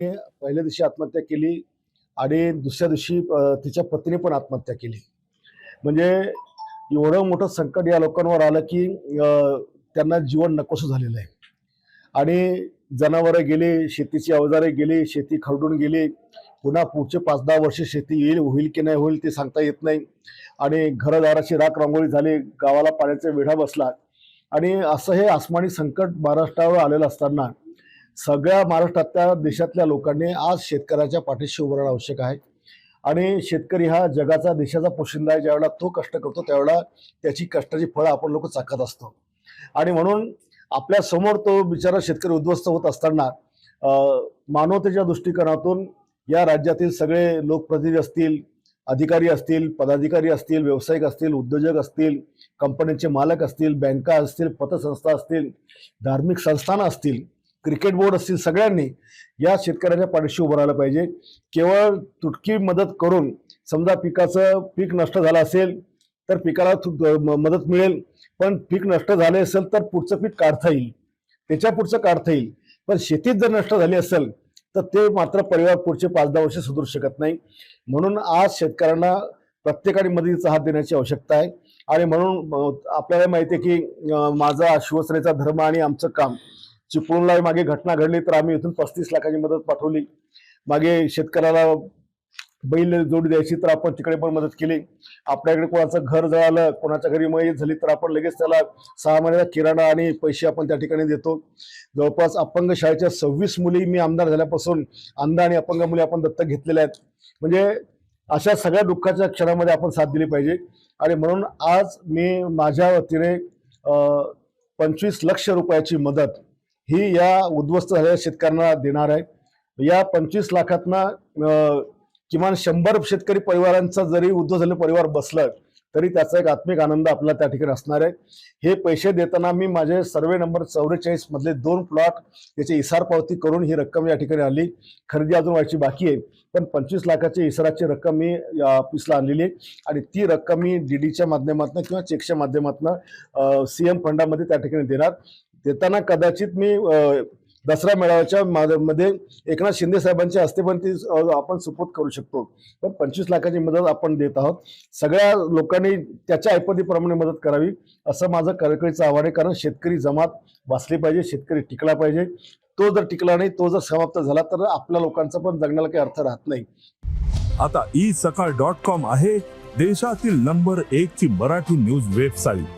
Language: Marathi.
पहिल्या दिवशी आत्महत्या केली आणि दुसऱ्या दिवशी तिच्या पत्नीने पण आत्महत्या केली. म्हणजे एवढं मोठं संकट या लोकांवर आलं की त्यांना जीवन नकोसं झालेलं आहे. आणि जनावरं गेली शेतीची अवजारे गेली शेती खरडून गेली पुन्हा पुढचे पाच दहा वर्ष शेती येईल होईल की नाही होईल ते सांगता येत नाही. आणि घरदाराची राख रांगोळी झाली गावाला पाण्याचा वेढा बसला. आणि असं हे आसमानी संकट महाराष्ट्रावर आलेलं असताना सगळ्या महाराष्ट्रातल्या देशातल्या लोकांनी आज शेतकऱ्याच्या पाठीशी उभं राहणं आवश्यक आहे. आणि शेतकरी हा जगाचा देशाचा पोशिंदा आहे. ज्यावेळेला तो कष्ट करतो त्यावेळेला त्याची कष्टाची फळं आपण लोक चाकत असतो. आणि म्हणून आपल्यासमोर तो बिचारा शेतकरी उद्ध्वस्त होत असताना मानवतेच्या दृष्टिकोनातून या राज्यातील सगळे लोकप्रतिनिधी असतील अधिकारी असतील पदाधिकारी असतील व्यावसायिक असतील उद्योजक असतील कंपन्यांचे मालक असतील बँका असतील पतसंस्था असतील धार्मिक संस्थानं असतील क्रिकेट बोर्ड असतील सगळ्यांनी या शेतकऱ्याच्या पाठीशी उभं राहिलं पाहिजे. केवळ तुटकी मदत करून समजा पिकाचं पीक नष्ट झालं असेल तर पिकाला म- मदत मिळेल. पण पीक नष्ट झाले असेल तर पुढचं पीक काढता येईल. त्याच्या पुढचं काढता येईल. पण शेतीत जर नष्ट झाली असेल तर ते मात्र परिवार पुढचे पाच दहा वर्ष सुधरू शकत नाही. म्हणून आज शेतकऱ्यांना प्रत्येकाने मदतीचा हात देण्याची आवश्यकता आहे. आणि म्हणून आपल्याला माहिती आहे की माझा शिवसेनेचा धर्म आणि आमचं काम चिपळूणला मागे घटना घडली तर आम्ही इथून पस्तीस लाखाची मदत पाठवली. मागे शेतकऱ्याला बैल जोडी द्यायची तर आपण तिकडे पण मदत केली. आपल्याकडे कोणाचं घर जळालं कोणाच्या घरी मयत झाली तर आपण लगेच त्याला सहा महिन्याचा किराणा आणि पैसे आपण त्या ठिकाणी देतो. जवळपास अपंग शाळेच्या सव्वीस मुली मी आमदार झाल्यापासून अंध आणि अपंग मुली आपण दत्तक घेतलेल्या आहेत. म्हणजे अशा सगळ्या दुःखाच्या क्षणामध्ये आपण साथ दिली पाहिजे. आणि म्हणून आज मी माझ्या वतीने पंचवीस लक्ष रुपयाची मदत ही या उद्ध्वस्त झालेल्या शेतकऱ्यांना देणार आहे. या पंचवीस लाखातनं किमान शंभर शेतकरी परिवारांचा जरी उद्ध्वस्त झालेलं परिवार बसलं तरी त्याचा एक आत्मिक आनंद आपला त्या ठिकाणी असणार आहे. हे पैसे देताना मी माझे सर्वे नंबर चौवेचाळीस मधले दोन प्लॉट याची इसार पावती करून ही रक्कम या ठिकाणी आणली खरेदी अजून व्हायची बाकी आहे पण पंचवीस लाखाची इसाराची रक्कम मी ऑफिसला आणलेली आहे. आणि ती रक्कम मी डी डीच्या माध्यमातून किंवा चेकच्या माध्यमातून सी एम फंडामध्ये त्या ठिकाणी देणार. देताना कदाचित मी दसरा मेळाव्याच्या मध्ये एकनाथ शिंदे साहेबांच्या हस्ते पण ती आपण सुपूर्द करू शकतो. पण पंचवीस लाखाची मदत आपण देत आहोत. सगळ्या लोकांनी त्याच्या ऐपतीप्रमाणे मदत करावी असं माझं कळकळीचं आव्हान आहे. कारण शेतकरी जमात वाचली पाहिजे शेतकरी टिकला पाहिजे. तो जर टिकला नाही तो जर समाप्त झाला तर आपल्या लोकांचा पण जगण्याला काही अर्थ राहत नाही. आता ई सकाळ डॉट कॉम आहे देशातील नंबर एक ची मराठी न्यूज वेबसाईट.